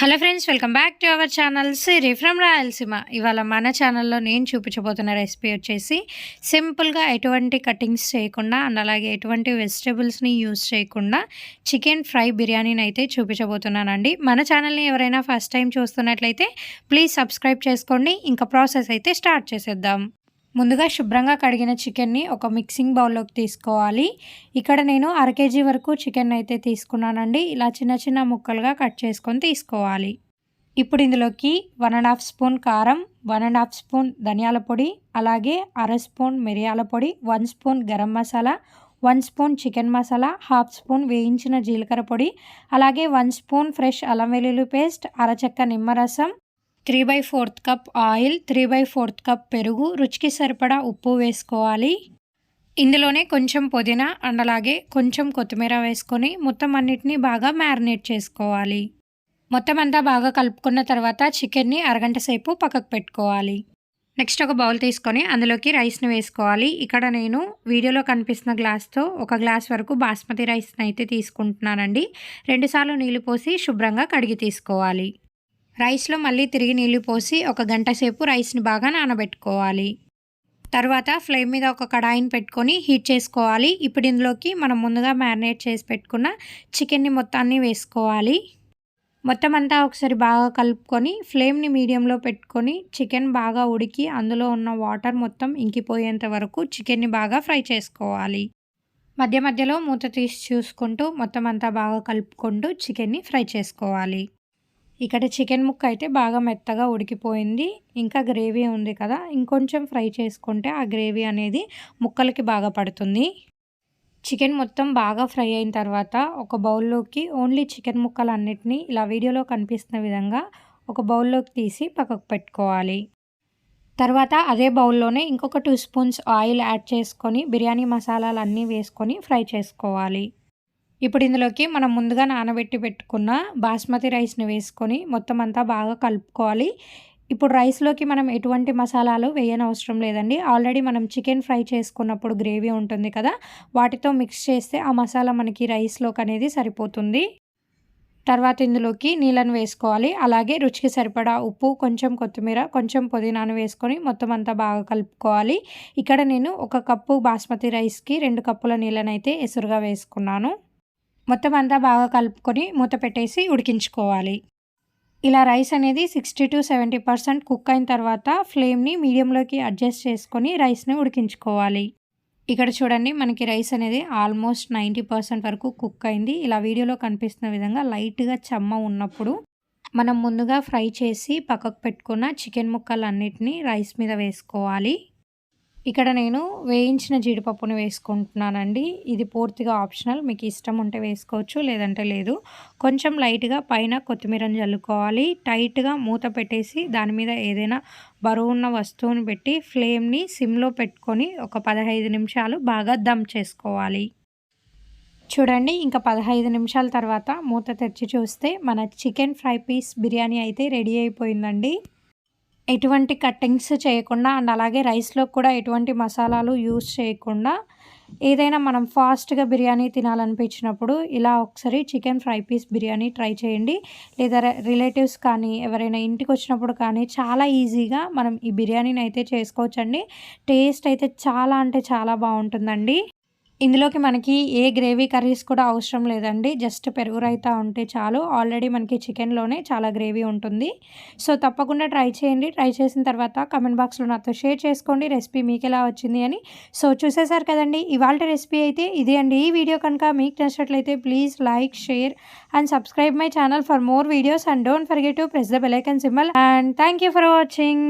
Hello friends welcome back to our channel Siri from Rayalaseema. ఇవాళ మన ఛానల్లో నేను చూపించబోతున్న రెసిపీ వచ్చేసి సింపుల్గా ఎటువంటి కటింగ్స్ చేయకుండా అండ్ అలాగే ఎటువంటి వెజిటేబుల్స్ని యూస్ చేయకుండా చికెన్ ఫ్రై బిర్యానీని అయితే చూపించబోతున్నానండి. మన ఛానల్ని ఎవరైనా ఫస్ట్ టైం చూస్తున్నట్లయితే ప్లీజ్ సబ్స్క్రైబ్ చేసుకోండి. ఇంకా ప్రాసెస్ అయితే స్టార్ట్ చేసేద్దాం. ముందుగా శుభ్రంగా కడిగిన చికెన్ని ఒక మిక్సింగ్ బౌల్లోకి తీసుకోవాలి. ఇక్కడ నేను అర కేజీ వరకు చికెన్ అయితే తీసుకున్నానండి. ఇలా చిన్న చిన్న ముక్కలుగా కట్ చేసుకొని తీసుకోవాలి. ఇప్పుడు ఇందులోకి వన్ అండ్ హాఫ్ స్పూన్ కారం వన్ అండ్ హాఫ్ స్పూన్ ధనియాల పొడి అలాగే అర స్పూన్ మిరియాల పొడి one spoon garam masala one spoon chicken masala half spoon వేయించిన జీలకర్ర పొడి అలాగే వన్ స్పూన్ ఫ్రెష్ అల్లం వెల్లుల్లి పేస్ట్ అరచక్క నిమ్మరసం three by fourth cup oil three by fourth cup పెరుగు రుచికి సరిపడా ఉప్పు వేసుకోవాలి. ఇందులోనే కొంచెం పుదీనా అండ్ అలాగే కొంచెం కొత్తిమీర వేసుకొని మొత్తం అన్నిటినీ బాగా మ్యారినేట్ చేసుకోవాలి. మొత్తం అంతా బాగా కలుపుకున్న తర్వాత చికెన్ని అరగంట సేపు పక్కకు పెట్టుకోవాలి. నెక్స్ట్ ఒక బౌల్ తీసుకొని అందులోకి రైస్ని వేసుకోవాలి. ఇక్కడ నేను వీడియోలో కనిపిస్తున్న గ్లాస్తో ఒక గ్లాస్ వరకు బాస్మతి రైస్ని అయితే తీసుకుంటున్నానండి. రెండుసార్లు నీళ్ళు పోసి శుభ్రంగా కడిగి తీసుకోవాలి. రైస్లో మళ్ళీ తిరిగి నీళ్ళు పోసి ఒక గంట సేపు రైస్ని బాగా నానబెట్టుకోవాలి. తర్వాత ఫ్లేమ్ మీద ఒక కడాయిని పెట్టుకొని హీట్ చేసుకోవాలి. ఇప్పుడు ఇందులోకి మనం ముందుగా మ్యారినేట్ చేసి పెట్టుకున్న చికెన్ని మొత్తాన్ని వేసుకోవాలి. మొత్తం అంతా ఒకసారి బాగా కలుపుకొని ఫ్లేమ్ని మీడియంలో పెట్టుకొని చికెన్ బాగా ఉడికి అందులో ఉన్న వాటర్ మొత్తం ఇంకిపోయేంత వరకు చికెన్ని బాగా ఫ్రై చేసుకోవాలి. మధ్య మధ్యలో మూత తీసి చూసుకుంటూ మొత్తం అంతా బాగా కలుపుకుంటూ చికెన్ని ఫ్రై చేసుకోవాలి. ఇక్కడ చికెన్ ముక్క అయితే బాగా మెత్తగా ఉడికిపోయింది. ఇంకా గ్రేవీ ఉంది కదా ఇంకొంచెం ఫ్రై చేసుకుంటే ఆ గ్రేవీ అనేది ముక్కలకి బాగా పడుతుంది. చికెన్ మొత్తం బాగా ఫ్రై అయిన తర్వాత ఒక బౌల్లోకి ఓన్లీ చికెన్ ముక్కలు అన్నిటినీ ఇలా వీడియోలో కనిపిస్తున్న విధంగా ఒక బౌల్లోకి తీసి పక్కకు పెట్టుకోవాలి. తర్వాత అదే బౌల్లోనే ఇంకొక టూ స్పూన్స్ ఆయిల్ యాడ్ చేసుకొని బిర్యానీ మసాలాలు అన్నీ వేసుకొని ఫ్రై చేసుకోవాలి. ఇప్పుడు ఇందులోకి మనం ముందుగా నానబెట్టి పెట్టుకున్న బాస్మతి రైస్ని వేసుకొని మొత్తం అంతా బాగా కలుపుకోవాలి. ఇప్పుడు రైస్లోకి మనం ఎటువంటి మసాలాలు వేయనవసరం లేదండి. ఆల్రెడీ మనం చికెన్ ఫ్రై చేసుకున్నప్పుడు గ్రేవీ ఉంటుంది కదా వాటితో మిక్స్ చేస్తే ఆ మసాలా మనకి రైస్లోకి అనేది సరిపోతుంది. తర్వాత ఇందులోకి నీళ్ళను వేసుకోవాలి. అలాగే రుచికి సరిపడా ఉప్పు కొంచెం కొత్తిమీర కొంచెం పుదీనాను వేసుకొని మొత్తం అంతా బాగా కలుపుకోవాలి. ఇక్కడ నేను ఒక కప్పు బాస్మతి రైస్కి రెండు కప్పుల నీళ్ళనైతే ఎసురుగా వేసుకున్నాను. మొత్తం అంతా బాగా కలుపుకొని మూత పెట్టేసి ఉడికించుకోవాలి. ఇలా రైస్ అనేది sixty to seventy percent cook అయిన తర్వాత ఫ్లేమ్ని మీడియంలోకి అడ్జస్ట్ చేసుకొని రైస్ని ఉడికించుకోవాలి. ఇక్కడ చూడండి మనకి రైస్ అనేది ఆల్మోస్ట్ నైంటీ పర్సెంట్ వరకు కుక్ అయింది. ఇలా వీడియోలో కనిపిస్తున్న విధంగా లైట్గా చెమ్మ ఉన్నప్పుడు మనం ముందుగా ఫ్రై చేసి పక్కకు పెట్టుకున్న చికెన్ ముక్కలన్నిటినీ రైస్ మీద వేసుకోవాలి. ఇక్కడ నేను వేయించిన జీడిపప్పును వేసుకుంటున్నానండి. ఇది పూర్తిగా ఆప్షనల్. మీకు ఇష్టం ఉంటే వేసుకోవచ్చు లేదంటే లేదు. కొంచెం లైట్గా పైన కొత్తిమీరని చల్లుకోవాలి. టైట్గా మూత పెట్టేసి దాని మీద ఏదైనా బరువు ఉన్న వస్తువుని పెట్టి ఫ్లేమ్ని సిమ్లో పెట్టుకొని ఒక పదహైదు నిమిషాలు బాగా దమ్ చేసుకోవాలి. చూడండి ఇంకా పదహైదు నిమిషాల తర్వాత మూత తెరిచి చూస్తే మన చికెన్ ఫ్రై పీస్ బిర్యానీ అయితే రెడీ అయిపోయిందండి. ఎటువంటి కట్టింగ్స్ చేయకుండా అండ్ అలాగే రైస్లో కూడా ఎటువంటి మసాలాలు యూస్ చేయకుండా ఏదైనా మనం ఫాస్ట్గా బిర్యానీ తినాలనిపించినప్పుడు ఇలా ఒకసారి chicken fry piece biryani try చేయండి. లేదా రిలేటివ్స్ కానీ ఎవరైనా ఇంటికి వచ్చినప్పుడు కానీ చాలా ఈజీగా మనం ఈ బిర్యానీని అయితే చేసుకోవచ్చండి. టేస్ట్ అయితే చాలా అంటే చాలా బాగుంటుందండి. ఇందులోకి మనకి ఏ గ్రేవీ కర్రీస్ కూడా అవసరం లేదండి. జస్ట్ పెరుగు రైతా ఉంటే చాలు. ఆల్రెడీ మనకి చికెన్లోనే చాలా గ్రేవీ ఉంటుంది. సో తప్పకుండా ట్రై చేయండి. ట్రై చేసిన తర్వాత కమెంట్ బాక్స్లో నాతో షేర్ చేసుకోండి. రెసిపీ మీకు ఎలా వచ్చింది అని. సో చూసేసారు కదండి. ఇవాళ రెసిపీ అయితే ఇదే అండి. ఈ వీడియో కనుక మీకు నచ్చినట్లయితే please like share and subscribe my channel for more videos and don't forget to press the bell icon symbol. And thank you for watching.